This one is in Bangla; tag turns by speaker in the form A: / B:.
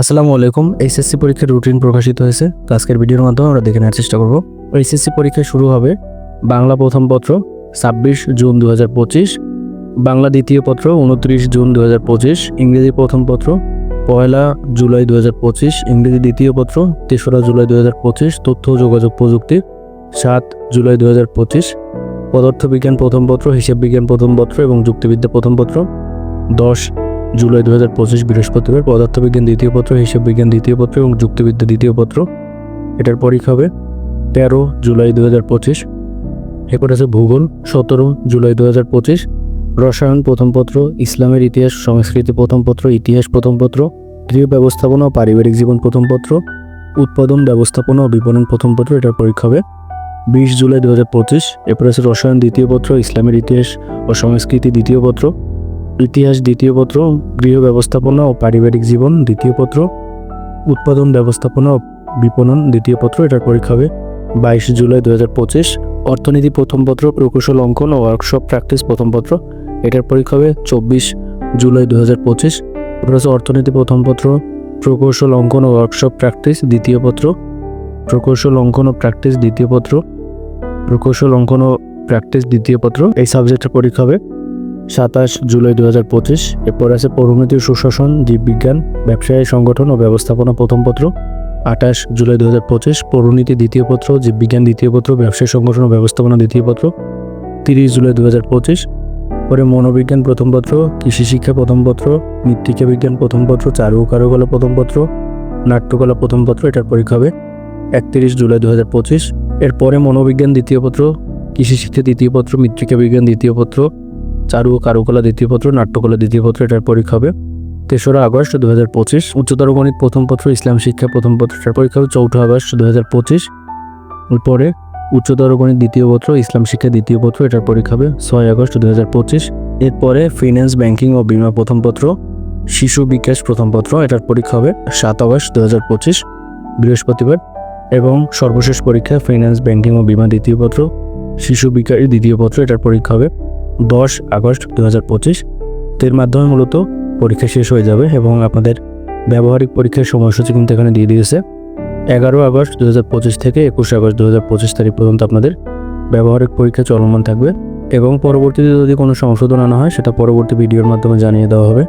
A: আসসালামু আলাইকুম। এইচএসসি পরীক্ষার রুটিন প্রকাশিত হয়েছে। আজকের ভিডিওর মাধ্যমে আমরা দেখে নেওয়ার চেষ্টা করব। এইচএসসি পরীক্ষা শুরু হবে বাংলা প্রথম পত্র ছাব্বিশ জুন দু হাজার পঁচিশ, বাংলা দ্বিতীয় পত্র উনত্রিশ জুন দু হাজার পঁচিশ, ইংরেজি প্রথম পত্র পয়লা জুলাই দু হাজার পঁচিশ, ইংরেজি দ্বিতীয় পত্র তেসরা জুলাই দু হাজার পঁচিশ, তথ্য যোগাযোগ প্রযুক্তি সাত জুলাই দু হাজার পঁচিশ, পদার্থবিজ্ঞান প্রথম পত্র হিসাব বিজ্ঞান প্রথম পত্র এবং যুক্তিবিদ্যা প্রথম পত্র দশ জুলাই দু হাজার পঁচিশ বৃহস্পতিবার পদার্থবিজ্ঞান দ্বিতীয় পত্র হিসাব বিজ্ঞান দ্বিতীয় পত্র এবং যুক্তিবিদ্যা দ্বিতীয় পত্র। এটার পরীক্ষা হবে তেরো জুলাই দু হাজার পঁচিশ। এরপর আছে ভূগোল সতেরো জুলাই দু হাজার পঁচিশ। রসায়ন প্রথম পত্র, ইসলামের ইতিহাস, সংস্কৃতি প্রথম পত্র, ইতিহাস প্রথম পত্র গৃহ ব্যবস্থাপনা ও পারিবারিক জীবন প্রথম পত্র, উৎপাদন, ব্যবস্থাপনা ও বিপণন প্রথম পত্র, এটার পরীক্ষা হবে বিশ জুলাই দু হাজার পঁচিশ। এরপর আছে রসায়ন দ্বিতীয় পত্র, ইসলামের ইতিহাস ও সংস্কৃতি দ্বিতীয় পত্র। ইতিহাস দ্বিতীয় পত্র, গৃহ ব্যবস্থাপনা ও পারিবারিক জীবন দ্বিতীয় পত্র, উৎপাদন ব্যবস্থাপনা ও বিপণন দ্বিতীয় পত্র এটার পরীক্ষা হবে বাইশ জুলাই দু হাজার পঁচিশ। অর্থনীতি প্রথম পত্র, প্রকৌশল অঙ্কন ও ওয়ার্কশপ প্র্যাকটিস প্রথম পত্র, এটার পরীক্ষা হবে চব্বিশ জুলাই দু হাজার পঁচিশ। অর্থনীতি প্রথম পত্র, প্রকৌশল অঙ্কন ও ওয়ার্কশপ প্র্যাকটিস দ্বিতীয় পত্র, প্রকৌশল অঙ্কন ও প্র্যাকটিস দ্বিতীয় পত্র, প্রকৌশল অঙ্কন ও প্র্যাকটিস দ্বিতীয় পত্র, এই সাবজেক্টের পরীক্ষা হবে সাতাশ জুলাই দু হাজার পঁচিশ, এরপর আছে পরিমিতি সুশাসন, জীববিজ্ঞান, ব্যবসায়ী সংগঠন ও ব্যবস্থাপনা প্রথম পত্র। আঠাশ জুলাই দু হাজার পঁচিশ, পৌরনীতি দ্বিতীয় পত্র, জীববিজ্ঞান দ্বিতীয় পত্র, ব্যবসায়ী সংগঠন ও ব্যবস্থাপনা দ্বিতীয় পত্র। তিরিশ জুলাই দু হাজার পঁচিশ, পরে মনোবিজ্ঞান প্রথম পত্র, কৃষি শিক্ষা প্রথম পত্র, মৃত্তিকা বিজ্ঞান প্রথম পত্র, চারু কারুকলা প্রথম পত্র, নাট্যকলা প্রথম পত্র, এটার পরীক্ষা হবে একত্রিশ জুলাই দু হাজার পঁচিশ। এরপরে মনোবিজ্ঞান দ্বিতীয় পত্র, কৃষি শিক্ষা দ্বিতীয় পত্র, মৃত্তিকা বিজ্ঞান দ্বিতীয় পত্র চারু ও কারুকলা দ্বিতীয় পত্র নাট্যকলা দ্বিতীয় পত্র এটার পরীক্ষা হবে তেসরা আগস্ট দু হাজার পঁচিশ। উচ্চতর গণিত প্রথম পত্র, ইসলাম শিক্ষা প্রথম পত্র, এটার পরীক্ষা হবে চৌঠা আগস্ট দু হাজার পঁচিশ। পরে উচ্চতর গণিত দ্বিতীয় পত্র, ইসলাম শিক্ষা দ্বিতীয় পত্র, এটার পরীক্ষা হবে ছয় আগস্ট দু হাজার পঁচিশ। এরপরে ফিন্যান্স ব্যাংকিং ও বিমা প্রথম পত্র, শিশু বিকাশ প্রথম পত্র, এটার পরীক্ষা হবে সাত আগস্ট দু হাজার পঁচিশ, বৃহস্পতিবার। এবং সর্বশেষ পরীক্ষা ফিন্যান্স ব্যাংকিং ও বিমা দ্বিতীয় পত্র, শিশু বিকাশ দ্বিতীয় পত্র, এটার পরীক্ষা হবে দশ আগস্ট দু হাজার পঁচিশ। এর মাধ্যমে মূলত পরীক্ষা শেষ হয়ে যাবে এবং আপনাদের ব্যবহারিক পরীক্ষার সময়সূচি কিন্তু এখানে দিয়ে দিয়েছে। এগারো আগস্ট দু হাজার পঁচিশ থেকে একুশ আগস্ট দু হাজার পঁচিশ তারিখ পর্যন্ত আপনাদের ব্যবহারিক পরীক্ষা চলমান থাকবে এবং পরবর্তীতে যদি কোনো সংশোধন আনা হয়, সেটা পরবর্তী ভিডিওর মাধ্যমে জানিয়ে দেওয়া হবে।